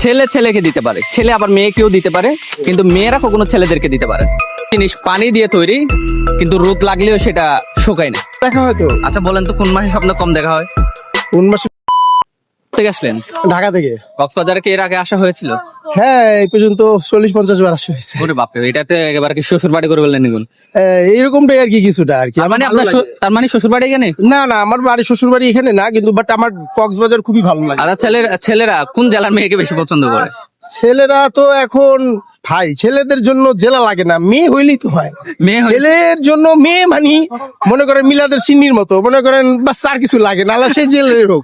ছেলে ছেলেকে দিতে পারে। ছেলে আবার মেয়েকেও দিতে পারে কিন্তু মেয়েরা কখনো ছেলেদেরকে দিতে পারে জিনিস পানি দিয়ে তৈরি কিন্তু রোদ লাগলেও সেটা শুকায় না। দেখা হয়তো আচ্ছা বলেন তো কোন মাসে স্বপ্ন কম দেখা হয়? কোন মাসে থেকে আসলেন? ঢাকা থেকে। কক্সবাজারে কি এর আগে আসা হয়েছিল? হ্যাঁ এই পর্যন্ত চল্লিশ পঞ্চাশ বার আসা হয়েছে। ওরে বাপরে এটাতে একেবারে কি শ্বশুর বাড়ি করে বললেন নিগুন হ্যাঁ, এইরকমটাই আর কি কিছুটা আর কি। মানে আপনার তার মানে শ্বশুর বাড়ি এখানে? না না আমার বাড়ি শ্বশুর বাড়ি এখানে না কিন্তু বাট আমার কক্সবাজার খুবই ভালো লাগে। আর ছেলেরা ছেলেরা কোন জেলার মেয়েকে বেশি পছন্দ করে? ছেলেরা তো এখন ভাই ছেলেদের জন্য জেলা লাগে না মেয়ে হইলেই তো হয়। মেয়ে ছেলের জন্য মেয়ে মানি মনে করেন মিলাদের সিন্নির মতো মনে করেন বাস আর কিছু লাগে না সে জেলের হোক।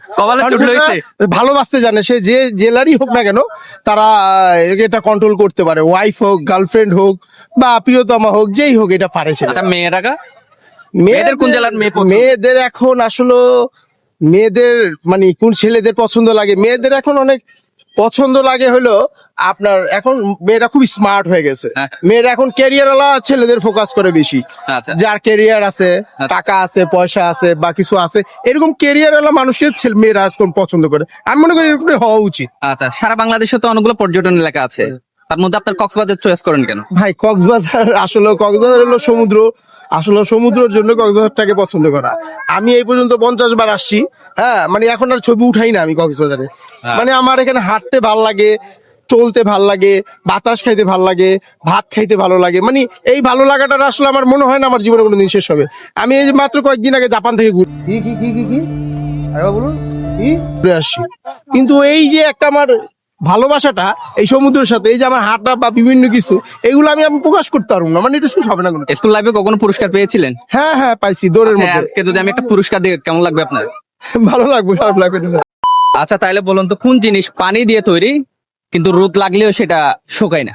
ভালোবাসতে জানে সে যে জেলারই হোক না কেন তারা এটা কন্ট্রোল করতে পারে। ওয়াইফ হোক গার্লফ্রেন্ড হোক বা প্রিয়তমা হোক যেই হোক এটা পারে ছেলে আচ্ছা মেয়েরা? মেয়েদের কোন জেলার মেয়ে মেয়েদের এখন আসলে মেয়েদের মানে কোন ছেলেদের পছন্দ লাগে? মেয়েদের এখন অনেক পছন্দ লাগে হলো আপনার এখন মেয়েরা খুব স্মার্ট হয়ে গেছে। হ্যাঁ। মেয়েরা এখন ক্যারিয়ার ওয়ালা ছেলেদের ফোকাস করে বেশি। আচ্ছা। যার ক্যারিয়ার আছে টাকা আছে পয়সা আছে বা কিছু আছে এরকম ক্যারিয়ার ওয়ালা মানুষকে ছেলে- মেয়েরা এখন পছন্দ করে। আমি মনে করি এরকম হওয়া উচিত। আচ্ছা সারা বাংলাদেশে তো অনেকগুলো পর্যটন এলাকা আছে। তার মধ্যে আপনার কক্সবাজার চয়েস করেন কেন? ভাই কক্সবাজার আসলে কক্সবাজার হলো সমুদ্র। আসলে সমুদ্রের জন্য কক্সবাজারটাকে পছন্দ করা। আমি এই পর্যন্ত পঞ্চাশ বার আসছি হ্যাঁ মানে এখন আর ছবি উঠাই না আমি কক্সবাজারে। মানে আমার এখানে হাঁটতে ভালো লাগে চলতে ভালো লাগে বাতাস খাইতে ভালো লাগে ভাত খাইতে ভালো লাগে। মানে এই ভালো লাগাটা আসলে আমার মনে হয় না আমার জীবনে কোনোদিন শেষ হবে। আমি এই মাত্র কয়েকদিন আগে জাপান থেকে ঘুরে কি কি কি কি কি? বলুন কি? ঘুরে আসছি। কিন্তু এই যে একটা আমার ভালোবাসাটা এই সমুদ্রের সাথে এই যে আমার হাঁটা বা বিভিন্ন কিছু এগুলো আমি আমি প্রকাশ করতে পারব না। মানে এটা শেষ হবে না কোনো স্কুল লাইফে কখনো পুরস্কার পেয়েছিলেন? হ্যাঁ হ্যাঁ পাইছি দৌড়ের আচ্ছা, মধ্যে। আজকে যদি আমি একটা পুরস্কার দিই কেমন লাগবে আপনার? ভালো লাগবে খারাপ লাগবে আচ্ছা তাহলে বলুন তো কোন জিনিস পানি দিয়ে তৈরি? কিন্তু রোদ লাগলেও সেটা শুকায় না।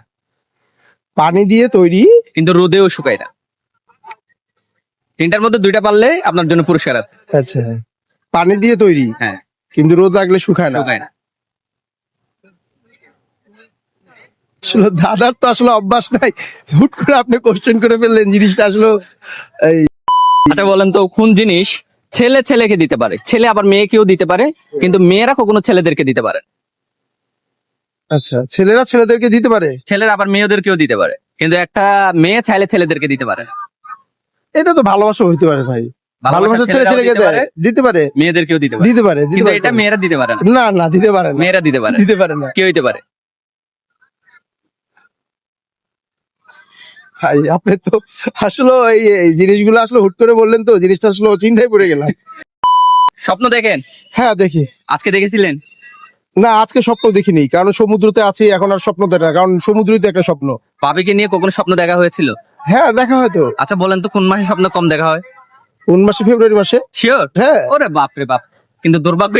পানি দিয়ে তৈরি। কিন্তু রোদেও শুকায় না। তিনটার মধ্যে দুইটা পারলে আপনার জন্য পুরস্কার আছে। আচ্ছা পানি দিয়ে তৈরি? হ্যাঁ। কিন্তু রোদ লাগলে শুকায় না? শুকায় না। আসলে দাদার তো আসলে অভ্যাস নাই। হুট করে আপনি কোশ্চেন করে ফেললেন জিনিসটা আসলে এই আচ্ছা বলেন তো কোন জিনিস ছেলে ছেলেকে দিতে পারে? ছেলে আবার মেয়েকেও দিতে পারে কিন্তু মেয়েরা কখনো ছেলেদেরকে দিতে পারে। আচ্ছা ছেলেরা ছেলেদেরকে দিতে পারে? ছেলেরা আবার মেয়েদেরকেও দিতে পারে। কিন্তু একটা মেয়ে চাইলে ছেলেদেরকে দিতে পারে। না। এটা তো ভালোবাসা হইতে পারে ভাই। ভালোবাসা ভালোবাসা ছেলে ছেলেকে দেয়। পারে, দিতে পারে। মেয়েদেরকেও দিতে পারে। দিতে পারে কিন্তু এটা মেয়েরা দিতে পারে না। না না দিতে পারে না। মেয়েরা দিতে পারে দিতে পারে না। কি হইতে পারে। ভাই আপনি তো আসলে এই জিনিসগুলো আসলে হুট করে বললেন তো জিনিসটা আসলে চিন্তায় পড়ে গেলাম। স্বপ্ন দেখেন? হ্যাঁ দেখি। আজকে দেখেছিলেন? না আজকে স্বপ্ন দেখিনি কারণ সমুদ্রতে আছি এখন আর স্বপ্ন দেখা কারণ সমুদ্রই তো একটা স্বপ্ন। ভাবিকে নিয়ে কখনো স্বপ্ন দেখা হয়েছিল? হ্যাঁ দেখা হয়তো আচ্ছা বলেন তো কোন মাসে স্বপ্ন কম দেখা হয়? কোন মাসে? ফেব্রুয়ারি মাসে? শিওর হ্যাঁ। ওরে বাপ রে বাপ কিন্তু দুর্ভাগ্য